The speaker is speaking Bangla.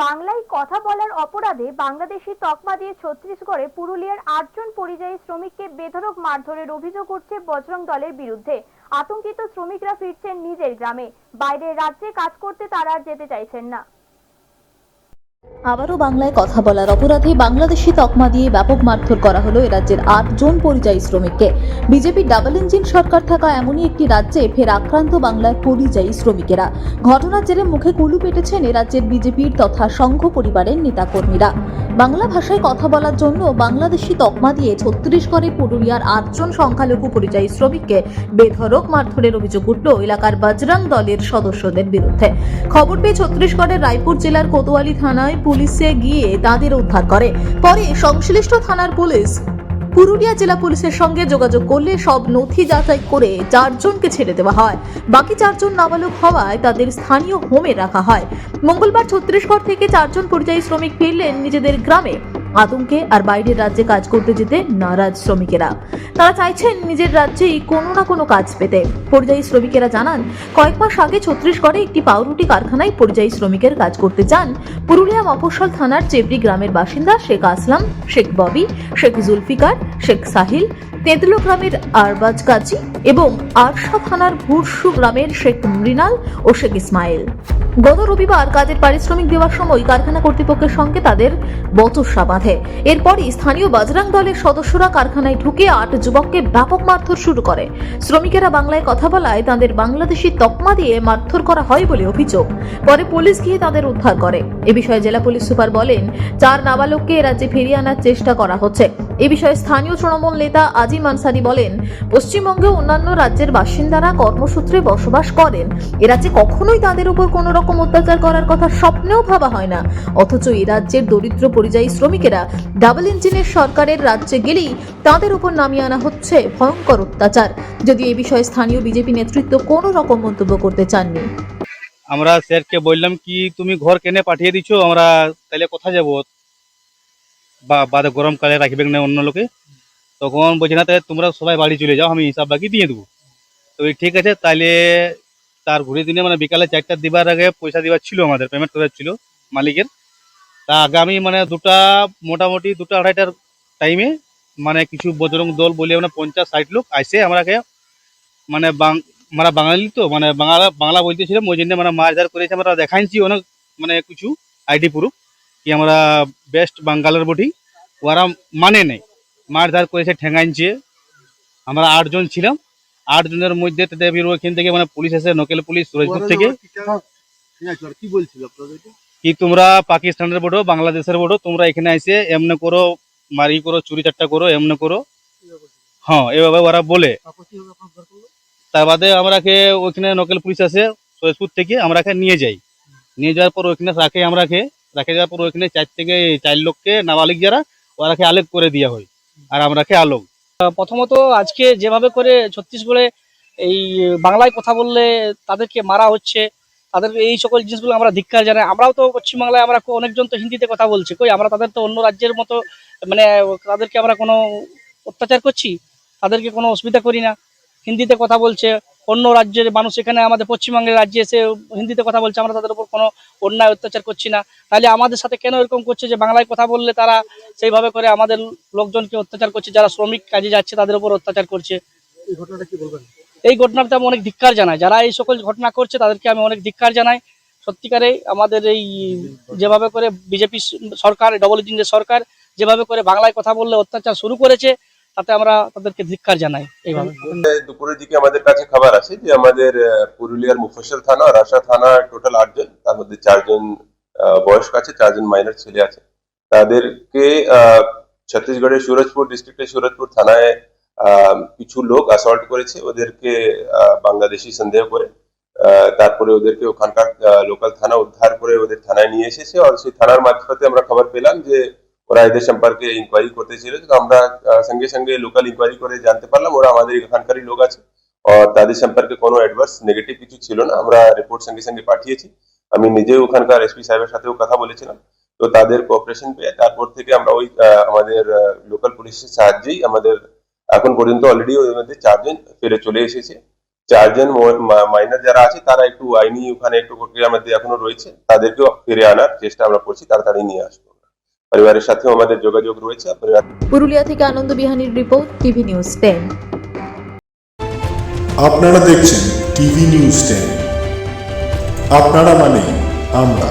বাংলায় কথা বলার অপরাধে বাংলাদেশি তকমা দিয়ে ছত্তিশগড়ে পুরুলিয়ার আটজন পরিযায়ী শ্রমিককে বেধরক মারধরের অভিযোগ উঠছে বজরং দলের বিরুদ্ধে। আতঙ্কিত শ্রমিকরা ফিরছেন নিজের গ্রামে। বাইরের রাজ্যে কাজ করতে তারা আর যেতে চাইছেন না। আবারও বাংলায় কথা বলার অপরাধে বাংলাদেশি তকমা দিয়ে ব্যাপক মারধর করা হলো এ রাজ্যের আট জন পরিযায়ী শ্রমিককে। বিজেপির ডাবল ইঞ্জিন সরকার থাকা এমনই একটি রাজ্যে ফের আক্রান্ত বাংলার পরিযায়ী শ্রমিকেরা। ঘটনার জেরে মুখে কুলু পেটেছেন এ রাজ্যের বিজেপির তথা সংঘ পরিবারের নেতাকর্মীরা। বাংলা ভাষায় কথা বলার জন্য বাংলাদেশি তকমা দিয়ে ছত্তিশগড়ে পুরুলিয়ার আটজন সংখ্যালঘু পরিযায়ী শ্রমিককে বেধরক মারধরের অভিযোগ উঠল এলাকার বাজরাং দলের সদস্যদের বিরুদ্ধে। খবর পেয়ে ছত্তিশগড়ের রায়পুর জেলার কোতোয়ালি থানায় পুলিশে গিয়ে তাদের উদ্ধার করে। পরে সংশ্লিষ্ট থানার পুলিশ পুরুলিয়া জেলা পুলিশের সঙ্গে যোগাযোগ করলে সব নথি যাচাই করে চারজনকে ছেড়ে দেওয়া হয়। বাকি চারজন নাবালক হওয়ায় তাদের স্থানীয় হোমে রাখা হয়। মঙ্গলবার ছত্রিশগড় থেকে চারজন পরিযায়ী শ্রমিক ফিরলেন নিজেদের গ্রামে। আতঙ্কে আর বাইরের রাজ্যে কাজ করতে যেতে নারাজ শ্রমিকেরা। তারা চাইছেন নিজের রাজ্যেই কোনো না কোনো কাজ পেতে। পরিযায়ী শ্রমিকেরা জানান, কয়েক মাস আগে ছত্তিশগড়ে একটি পাউরুটি কারখানায় পরিযায়ী শ্রমিকের কাজ করতে যান পুরুলিয়া মফস্বল থানার চেবড়ি গ্রামের বাসিন্দা শেখ আসলাম, শেখ ববি, শেখ জুলফিকার শেখ সাহিল, তেঁতলো গ্রামের আরবাজ কাজী এবং আরশা থানার ভুরসু গ্রামের শেখ মৃণাল ও শেখ ইসমাইল। গত রবিবার কাজের পারিশ্রমিক দেওয়ার সময় কারখানা কর্তৃপক্ষের সঙ্গে তাদের বচসা বাঁধে। এরপরই স্থানীয় বাজরাং দলের সদস্যরা কারখানায় ঢুকে আট যুবককে ব্যাপক মারধর শুরু করে। শ্রমিকেরা বাংলায় কথা বলায় তাদের বাংলাদেশি তকমা দিয়ে মারধর করা হয় বলে অভিযোগ। পরে পুলিশ গিয়ে তাদের উদ্ধার করে। এ বিষয়ে জেলা পুলিশ সুপার বলেন, চার নাবালককে রাজ্যে ফিরিয়ে আনার চেষ্টা করা হচ্ছে। এ বিষয়ে স্থানীয় তৃণমূল নেতা আজিম আনসারি বলেন, পশ্চিমবঙ্গে অন্যান্য রাজ্যের বাসিন্দারা কর্মসূত্রে বসবাস করেন। এ রাজ্যে কখনোই তাদের উপর কোনো রকম অত্যাচার করার কথা স্বপ্নেও ভাবা হয় না। অথচ এ রাজ্যের দরিদ্র পরিযায়ী শ্রমিকেরা ডাবল ইঞ্জিনের সরকারের রাজ্যে গেলেই তাদের উপর নামিয়ে আনা হচ্ছে ভয়ঙ্কর অত্যাচার। যদি এ বিষয়ে স্থানীয় বিজেপি নেতৃত্ব কোনো রকম মন্তব্য করতে চাননি। আমরা স্যারকে বললাম, কি তুমি ঘর কেনে পাঠিয়ে দিছো? আমরা তাহলে কোথায় যাব? বা বাদে গরমকালে রাখবে না অন্য লোকে, তখন বলছে, না তোমরা সবাই বাড়ি চলে যাও, আমি হিসাব বাকি দিয়ে দেবো। তো ঠিক আছে তাহলে তার ঘুরে দিনে মানে বিকালে চারটা দিবার আগে পয়সা দিবার ছিল আমাদের পেমেন্ট করার ছিল মালিকের। তা আগামী মানে দুটা, মোটামুটি দুটা আড়াইটার টাইমে মানে কিছু বজরং দল বলে মানে পঞ্চাশ, ষাট লোক আসে আমরাকে মানে আমরা বাঙালি তো মানে বাংলা বাংলা বলতেছিলাম, ওই জন্য মানে মারধার করেছে, আমরা দেখাইছি অনেক মানে কিছু আইডি প্রুফ। কি আমরা বেস্ট বাঙ্গালের বটি ওরা মানে নেই। মারধার করেছে ঠেঙাইছে আমরা আটজন ছিলাম। আটজনের মধ্যে তাদের ওইখান থেকে মানে পুলিশ এসে নোকেল পুলিশ সুরজপুর থেকে। কি বলছিল কি তোমরা পাকিস্তানের বোটো বাংলাদেশের বোটো তোমরা এখানে এসে এমনি করো মারি করো চুরি চারটা করো এমনি করো। হ্যাঁ এভাবে ওরা বলে। তার বাদে আমরাকে ওইখানে লোকাল পুলিশ আসে সৈয়দপুর থেকে আমরাকে নিয়ে যাই। নিয়ে যাওয়ার পর ওইখানে রাখে আমরাকে। রাখে যাওয়ার পর ওইখানে চার থেকে চার লোককে নাবালিক যারা ওরাকে আলোক করে দেওয়া হয় আর আমরা আমরাকে আলোক প্রথমত আজকে যেভাবে করে ছত্তিশগড়ে এই বাংলায় কথা বললে তাদেরকে মারা হচ্ছে, তাদের এই সকল জিনিসগুলো আমরা ধিক্কার জানাই। আমরাও তো পশ্চিমবাংলায় আমরা অনেকজন তো হিন্দিতে কথা বলছি, কই আমরা তাদের তো অন্য রাজ্যের মতো মানে তাদেরকে আমরা কোনো অত্যাচার করছি? তাদেরকে কোনো অসুবিধা করি না। হিন্দিতে কথা বলছে অন্য রাজ্যের মানুষ এখানে আমাদের পশ্চিমবঙ্গের রাজ্যে এসে হিন্দিতে কথা বলছে আমরা তাদের উপর কোনো অন্যায় অত্যাচার করছি না। তাহলে আমাদের সাথে কেন এরকম করছে যে বাংলায় কথা বললে তারা সেইভাবে করে আমাদের লোকজনকে অত্যাচার করছে যারা শ্রমিক কাজে যাচ্ছে তাদের উপর অত্যাচার করছে? এই ঘটনাটা কি বলবেন? এই ঘটনাতে আমি অনেক ধিক্কার জানাই। যারা এই সকল ঘটনা করছে তাদেরকে আমি অনেক ধিক্কার জানাই। সত্যিকারে আমাদের এই যেভাবে করে বিজেপি সরকার ডবল ইঞ্জিনের সরকার যেভাবে করে বাংলায় কথা বললে অত্যাচার শুরু করেছে তাতে আমরা তাদেরকে ধিক্কার জানাই এইভাবে। দুপুরের দিকে আমাদের কাছে খবর আছে যে আমাদের পুরুলিয়ার মুফসল থানা আর আশা থানা, টোটাল আটজন, তার মধ্যে চারজন বয়স্ক আছে, চারজন মাইনর ছেলে আছে। তাদেরকে ছত্তিশগড়ের সুরজপুর ডিস্ট্রিক্টের সুরজপুর থানায় কিছু লোক অ্যাসল্ট করেছে, ওদেরকে বাংলাদেশি সন্দেহ করে তারপরে ওদেরকে ওখানকার লোকাল থানা উদ্ধার করে ওদের থানায় নিয়ে এসেছে। আর সেই থানার মারফতে আমরা খবর পেলাম যে ওরা এদের সম্পর্কে ইনকোয়ারি করতে ছিল তো আমরা সঙ্গে সঙ্গে লোকাল ইনকোয়ারি করে জানতে পারলাম, ওরা আমাদের এখানকারই লোক আছে। তাদের সম্পর্কে কোনো অ্যাডভার্স নেগেটিভ কিছু ছিল না, আমরা রিপোর্ট সঙ্গে সঙ্গে পাঠিয়েছি। আমি নিজেও ওখানকার এসপি সাহেবের সাথেও কথা বলেছিলাম। তো তাদের কোঅপারেশন পেয়ে তারপর থেকে আমরা ওই আমাদের লোকাল পুলিশের সাহায্যেই আমাদের এখন পর্যন্ত অলরেডি ওদের মধ্যে চারজন ফিরে চলে এসেছে। চারজন মাইনার যারা আছে, তারা একটু আইনি ওখানে একটু প্রক্রিয়ার মধ্যে এখনও রয়েছে। তাদেরকেও ফিরে আনার চেষ্টা আমরা করছি, তাড়াতাড়ি নিয়ে আসব। পরিবারের সাথে আমাদের যোগাযোগ রয়েছে। পরিবার পুরুলিয়া থেকে আনন্দ বিহানির রিপোর্ট টিভি নিউজ টেন। আপনারা দেখছেন টিভি নিউজ টেন। আপনারা মানে আমরা।